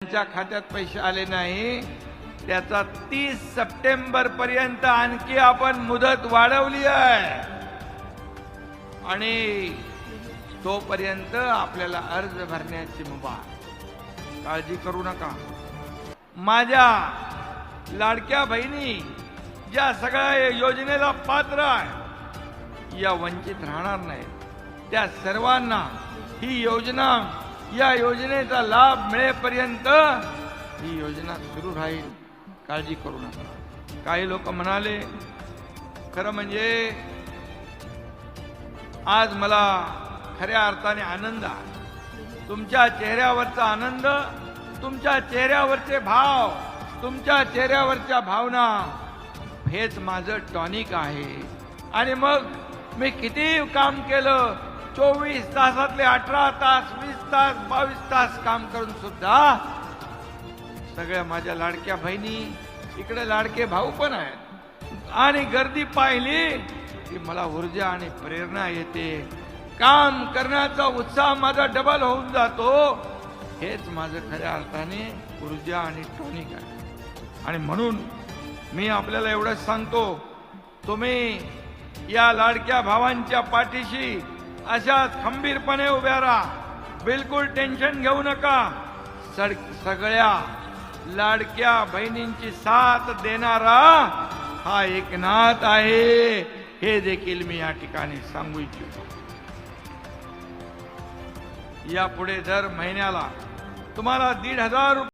त्यांच्या खात्यात पैसे आले नाही त्याचा तीस सप्टेंबर पर्यंत आणखी आपण मुदत वाढवली आहे. आणि तोपर्यंत आपल्याला अर्ज भरण्याची मुभा काळजी करू नका. माझ्या लाडक्या बहिणी ज्या सगळ्या योजनेला पात्र आहे या वंचित राहणार नाहीत. त्या सर्वांना ही योजना या योजनेचा लाभ मिळेपर्यंत ही योजना सुरू राहील. काळजी करू नका. काही लोक म्हणाले खरं म्हणजे आज मला खऱ्या अर्थाने आनंद आहे. तुमच्या चेहऱ्यावरचा आनंद तुमच्या चेहऱ्यावरचे भाव तुमच्या चेहऱ्यावरच्या भावना हेच माझं टॉनिक आहे. आणि मग मी किती काम केलं चोवीस तासातले अठरा तास वीस तास बावीस तास काम करून सुद्धा सगळ्या माझ्या लाडक्या बहिणी इकडे लाडके भाऊ पण आहेत. आणि गर्दी पाहिली की मला ऊर्जा आणि प्रेरणा येते. काम करण्याचा उत्साह माझा डबल होऊन जातो. हेच माझं खऱ्या अर्थाने ऊर्जा आणि टॉनिक आहे. आणि म्हणून मी आपल्याला एवढंच सांगतो तुम्ही या लाडक्या भावांच्या पाठीशी अशाच खंबीरपणे उभ्या राहा. बिलकुल टेन्शन घेऊ नका. सगळ्या लाडक्या बहिणींची साथ देणारा हा एकनाथ आहे. हे देखील मी या ठिकाणी सांगू इच्छितो. यापुढे दर महिन्याला तुम्हाला दीड हजार रुपये